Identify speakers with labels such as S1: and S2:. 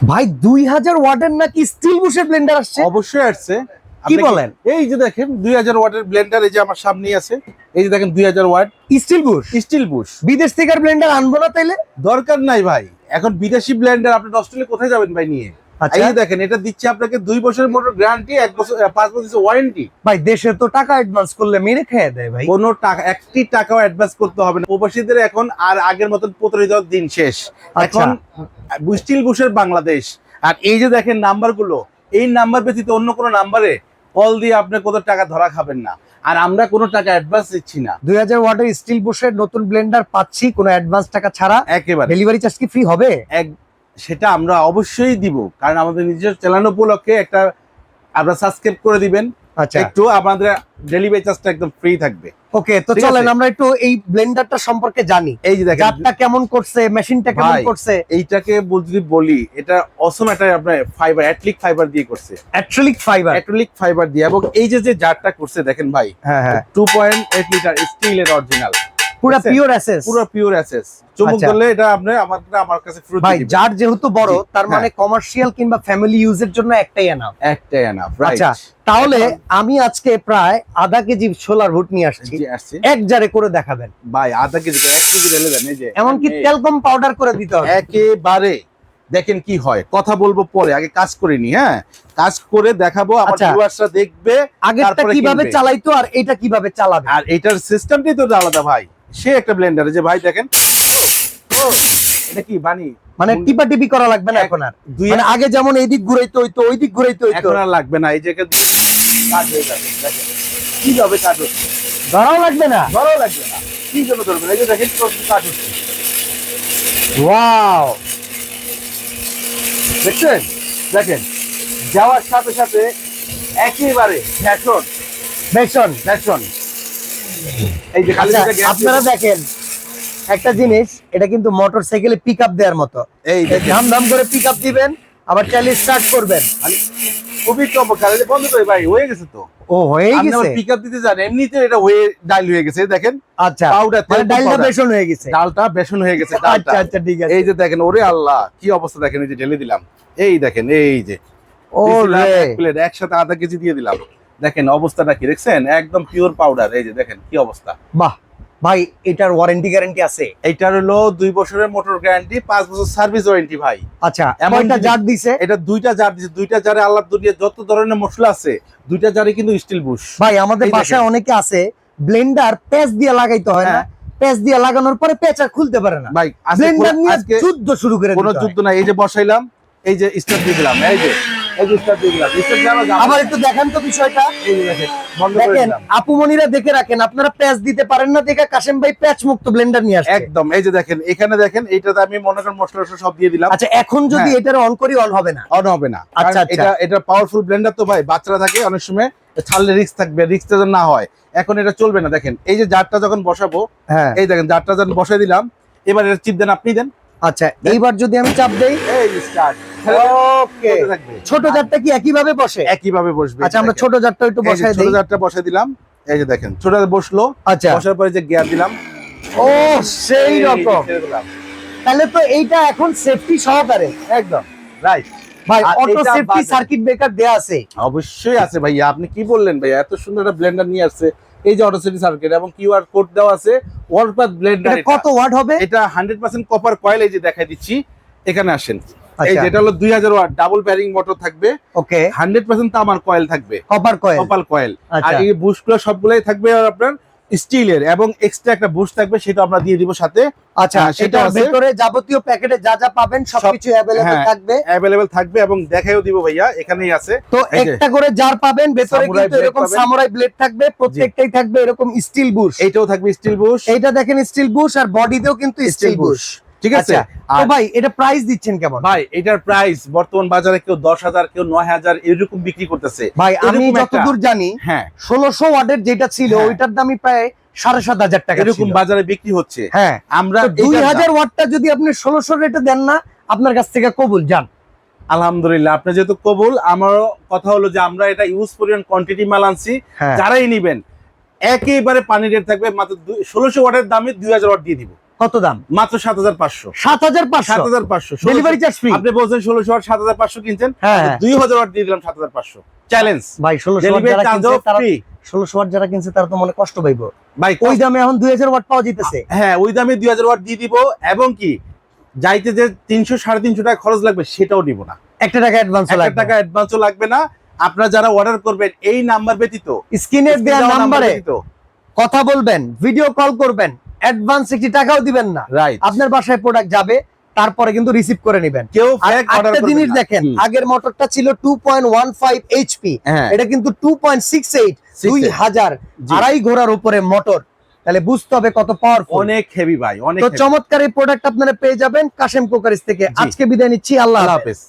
S1: ভাই দুই হাজার ওয়াটের নাকি স্টিল বুশের ব্লেন্ডার আসছে?
S2: অবশ্যই আসছে।
S1: কি বলেন?
S2: এই যে দেখেন দুই হাজার ওয়াটের ব্লেন্ডার এই যে আমার সামনে আছে। এই যে দেখেন দুই হাজার watt.
S1: Steel bush
S2: steel bush
S1: বিদেশ থেকে আর ব্লেন্ডার আনব না তাইলে?
S2: দরকার নাই ভাই। এখন বিদেশি ব্লেন্ডার আপনি অস্ট্রেলিয়া কোথায় যাবেন ভাই নিয়ে? এই যে দেখেন এটা দিচ্ছে আপনাকে দুই বছরের মোটর গ্যারান্টি এক বছর পাঁচ বছর ওয়ারেন্টি
S1: ভাই দেশে তো টাকা অ্যাডভান্স করলে মেরে খেয়ে দেয় ভাই।
S2: কোনো টাকা একটি টাকাও অ্যাডভান্স করতে হবে না। প্রবাসীদের এখন আর আগের মতন প্রতারিত দিন শেষ।
S1: আচ্ছা।
S2: এখন স্টিল বুশের বাংলাদেশ। আর এই যে দেখেন নাম্বারগুলো এই নাম্বার ব্যতীত অন্য কোনো নাম্বারে কল দিয়ে আপনি কত টাকা ধরা খাবেন না। আর আমরা কোনো টাকা অ্যাডভান্স দিচ্ছি না।
S1: দুই হাজার ওয়াটের স্টিল বুশের নতুন ব্লেন্ডার পাচ্ছি কোনো অ্যাডভান্স টাকা ছাড়া।
S2: একেবারে।
S1: ডেলিভারি চার্জ কি ফ্রি হবে?
S2: এক সেটা আমরা অবশ্যই দিব কারণ আমাদের নিজের চ্যানেল উপলক্ষে একটা আপনারা সাবস্ক্রাইব করে দিবেন।
S1: আচ্ছা।
S2: একটু আমাদের ডেলিভারি চার্জটা একদম ফ্রি থাকবে।
S1: ওকে তো চলেন আমরা একটু এই ব্লেন্ডারটা সম্পর্কে জানি।
S2: এই যে দেখেন।
S1: জাতটা কেমন করছে মেশিনটা কেমন করছে?
S2: এইটাকে যদি বলি এটা অসম একটা আপনার ফাইবার অ্যাটলিক ফাইবার দিয়ে করছে।
S1: অ্যাক্রিলিক ফাইবার
S2: অ্যাটলিক ফাইবার দিয়ে এবং এই যে যে জারটা করছে দেখেন ভাই
S1: হ্যাঁ হ্যাঁ।
S2: টু পয়েন্ট এইট লিটার স্টিলের অরিজিনাল
S1: পুরো পিওর
S2: পুরো পিওর চুমুক
S1: আচ্ছা।
S2: ধরলে এটা আপনি আমার আমার কাছে ফ্রুট
S1: ভাই যার যেহেতু বড় তার
S2: হ্যাঁ।
S1: মানে কমার্শিয়াল কিংবা ফ্যামিলি ইউজের জন্য একটাই এনাফ
S2: একটাই এনাফ
S1: আচ্ছা তাহলে আমি আজকে প্রায় আধা কেজি সোলার ভুট নিয়ে আসছি। এক জারে করে দেখাবেন।
S2: ভাই আধা কেজি এক কেজি ঢেলে দেন এই যে
S1: এমনকি
S2: এই-
S1: তেলকম পাউডার করে দিতে হবে।
S2: একেবারে দেখেন কি হয় কথা বলব পরে আগে কাজ করে নি হ্যাঁ? কাজ করে দেখাবো আমার
S1: আচ্ছা।
S2: ভিউয়ার্সরা দেখবে
S1: আগেরটা কীভাবে চালাইতো আর এটা কীভাবে চালাবে?
S2: আর এটার সিস্টেমটাই তো আলাদা ভাই। সে একটা ব্লেন্ডার যে ভাই দেখেন এটা কি বানি?
S1: মানে টিপা টিপি করা লাগবে না এখন আর? মানে আগে যেমন ঘুরাইতে হইতো ওই দিক ঘুরাইতে হইতো।
S2: এখন আর লাগবে না এই যে কাজ হয়ে যাবে কি যাবে কাজ হচ্ছে?
S1: ধরাও লাগবে না?
S2: ধরাও লাগবে না। কি জন্য ধরবে? এই যে দেখেন কাজ হচ্ছে।
S1: ওয়াও।
S2: দেখছেন? দেখেন যাওয়ার সাথে সাথে একেবারে ফ্যাশন
S1: বেশন
S2: ফ্যাশন
S1: আপনারা দেখেন একটা জিনিস এটা কিন্তু মোটর সাইকেলে পিক আপ দেওয়ার মতো।
S2: এই
S1: ধাম ধাম করে পিক আপ দিবেন আবার চালিয়ে স্টার্ট করবেন।
S2: খুবই চমৎকার। বন্ধ করে ভাই হয়ে গেছে তো?
S1: ও হয়ে গেছে?
S2: পিক আপ দিতে জান এমনিতে এটা হয়ে ডাইল হয়ে গেছে দেখেন।
S1: আচ্ছা
S2: পাউডার
S1: মানে ডালটা বেশন হয়ে গেছে।
S2: ডালটা বেসন হয়ে গেছে
S1: আচ্ছা আচ্ছা ঠিক আছে।
S2: এই যে দেখেন ওরে আল্লাহ কি অবস্থা দেখেন এই যে ঢেলে দিলাম। এই দেখেন এই যে।
S1: ও রে
S2: একসাথে আধা কেজি দিয়ে দিলাম। দেখেন অবস্থাটা কি? দেখছেন? একদম পিওর পাউডার এই যে দেখেন কি অবস্থা।
S1: বাহ! ভাই এটার ওয়ারেন্টি গ্যারান্টি আছে।
S2: এইটার হলো দুই বছরের মোটর গ্যারান্টি পাঁচ বছর সার্ভিস ওয়ারেন্টি ভাই।
S1: আচ্ছা
S2: এমন
S1: কয়টা জার দিছে?
S2: এটা দুইটা জার দিচ্ছে দুইটা জারে আল্লাহ দুনিয়া যত ধরনের মশলা আছে দুইটা জারে কিন্তু স্টিল বুশ
S1: ভাই আমাদের বাসায় অনেকে আছে ব্লেন্ডার প্যাচ দিয়ে লাগাইতে হয় না। প্যাচ দিয়ে লাগানোর পরে প্যাচ আর খুলতে পারে না।
S2: ভাই আজকে
S1: ব্লেন্ডার নিয়ে যুদ্ধ শুরু করে
S2: কোনো যুদ্ধ নাই। এই যে বসাইলাম এই যে স্টার্ট দিয়ে দিলাম এই যে। এই যে স্টার্ট দিয়ে দিলাম স্টার্ট দেওয়া যাবে
S1: আবার একটু দেখান তো বিষয়টা।
S2: দেখেন বন্ধ করে
S1: দেখেন
S2: দিলাম।
S1: আপুমনিরা দেখে রাখেন আপনারা প্যাচ দিতে পারেন না দেখে কাশেম ভাই প্যাচ মুক্ত ব্লেন্ডার নিয়ে আসছে।
S2: একদম এই যে দেখেন এখানে দেখেন এইটাতে আমি মনে করেন মশলা সব দিয়ে দিলাম।
S1: আচ্ছা এখন যদি
S2: হ্যাঁ।
S1: এটার অন করি অন হবে না?
S2: অন হবে না।
S1: আচ্ছা, আচ্ছা।
S2: এটা এটা পাওয়ারফুল ব্লেন্ডার তো ভাই বাচ্চারা থাকে অনেক সময় ছাড়লে রিস্ক থাকবে রিস্কটা যেন না হয়। এখন এটা চলবে না দেখেন এই যে জারটা যখন বসাবো
S1: হ্যাঁ।
S2: এই দেখেন জারটা যখন বসাই দিলাম এবার এটা চিপ দেন আপনি দেন।
S1: আচ্ছা এইবার যদি আমি চাপ দেই?
S2: এই স্টার্ট।
S1: ওকে। ছোট জারটা কি একই ভাবে বসে?
S2: একই ভাবে বসবে।
S1: আচ্ছা আমরা ছোট জারটা একটু বসাই
S2: ছোট জারটা বসাই দিলাম। এই যে দেখেন ছোট বসল।
S1: আচ্ছা।
S2: বসার পরে যে গিয়ার দিলাম।
S1: ও সেই রকম। তাহলে তো এইটা এখন সেফটি সহকারে।
S2: একদম। রাইট
S1: ভাই অটো সেফটি সার্কিট ব্রেকার দেয়া আছে।
S2: অবশ্যই আছে ভাইয়া। আপনি কি বললেন ভাইয়া? এত সুন্দর একটা ব্লেন্ডার নিয়ে আসছে। এই যে অটো সিটি সার্কিট এবং কিউআর কোড দেওয়া আছে ওয়ালপাত ব্লেন্ডার
S1: এটা কত ওয়াট হবে?
S2: এটা হান্ড্রেড পার্সেন্ট কপার কয়েল এই যে দেখাই দিচ্ছি এখানে আসেন। এই
S1: আচ্ছা।
S2: যেটা হলো দুই হাজার ওয়াট ডাবল প্যারিং মোটর থাকবে।
S1: ওকে
S2: হান্ড্রেড পার্সেন্ট তামার কয়েল থাকবে।
S1: কপার কয়েল
S2: কপার কয়েল আর এই বুশগুলো সবগুলাই থাকবে আর আপনার স্টিলের এবং এক্সট্রা একটা বুশ থাকবে সেটা আমরা দিয়ে দিব সাথে।
S1: আচ্ছা
S2: হ্যাঁ, সেটা
S1: ভিতরে যাবতীয় প্যাকেটে যা যা পাবেন সবকিছু অ্যাভেলেবল
S2: হ্যাঁ।
S1: থাকবে।
S2: अवेलेबल থাকবে এবং দেখাইও দিব ভাইয়া এখানেই আছে।
S1: তো একটা করে জার পাবেন ভিতরে কিন্তু এরকম সামুরাই ব্লেড থাকবে প্রত্যেকটাই থাকবে এরকম স্টিল বুশ
S2: এটাও থাকবে স্টিল বুশ
S1: এটা দেখেন স্টিল বুশ আর বডিতেও কিন্তু স্টিল বুশ
S2: ঠিক আছে?
S1: আচ্ছা তো
S2: আর
S1: ভাই এটা প্রাইস দিচ্ছেন কেমন?
S2: ভাই এটার প্রাইস বর্তমান বাজারে কেউ দশ হাজার কেউ নয় হাজার এরকম বিক্রি করতেছে।
S1: ভাই আমি যতদূর জানি
S2: হ্যাঁ।
S1: ষোলোশো ওয়াটের যেটা ছিল
S2: হ্যাঁ।
S1: ওইটার দামই প্রায় সাড়ে সাত হাজার টাকা
S2: এরকম বাজারে বিক্রি হচ্ছে।
S1: হ্যাঁ।
S2: আমরা
S1: দুই হাজার ওয়াটটা যদি আপনি ষোলোশো রেটে দেন না আপনার কাছ থেকে কবুল যান।
S2: আলহামদুলিল্লাহ আপনি যেহেতু কবুল আমারও কথা হলো যে আমরা এটা ইউজ পরিমাণ কোয়ান্টিটি মাল আনছি
S1: হ্যাঁ।
S2: যারাই নিবেন একেবারে পানি রেট থাকবে মাত্র ষোলোশো ওয়াটের দামে দুই হাজার ওয়াট দিয়ে দিব।
S1: কত দাম?
S2: মাত্র সাত হাজার পাঁচশো।
S1: সাত হাজার
S2: সাত
S1: পাঁচশো
S2: হাজার পাঁচশো।
S1: ডেলিভারি চার্জ ফ্রি
S2: আপনি বলছেন ষোলোশো সাত হাজার পাঁচশো কিনছেন।
S1: হ্যাঁ।
S2: দুই হাজার ওয়াট দিয়ে দিলাম সাত হাজার পাঁচশো। চ্যালেঞ্জ
S1: ভাই ষোলোশো ষোলোশো ওয়াট যারা কিনছে তারা তো মনে কষ্ট পাইবো।
S2: ভাই
S1: ওই দামে এখন দুই হাজার ওয়াট পাওয়া যেতেছে।
S2: হ্যাঁ ওই দামে দুই হাজার ওয়াট দিয়ে দিব এবং কি যাইতে যে তিনশো সাড়ে তিনশো টাকা খরচ লাগবে সেটাও দিব না।
S1: একটা টাকা অ্যাডভান্স
S2: একটা
S1: লাগবে।
S2: টাকা অ্যাডভান্সও লাগবে না। আপনারা যারা অর্ডার করবেন এই নাম্বার ব্যতীত
S1: স্ক্রিনের দেওয়া
S2: দেওয়া নাম্বারে
S1: কথা বলবেন ভিডিও কল করবেন অ্যাডভান্স একটি টাকাও দিবেন না।
S2: রাইট
S1: আপনার বাসায় প্রোডাক্ট যাবে তারপরে কিন্তু রিসিভ করে নেবেন।
S2: কেউ
S1: একটা জিনিস দেখেন আগের মোটরটা ছিল two point one five HP এটা কিন্তু টু পয়েন্ট সিক্স এইট দুই হাজার। আড়াই ঘোড়ার উপরে মোটর তাহলে বুঝতে হবে কত পাওয়ারফুল
S2: অনেক হেভি ভাই অনেক
S1: তো চমৎকার এই প্রোডাক্ট আপনারা পেয়ে যাবেন কাশেম কোকারিস থেকে। আজকে বিদায় নিচ্ছি আল্লাহ
S2: হাফেজ।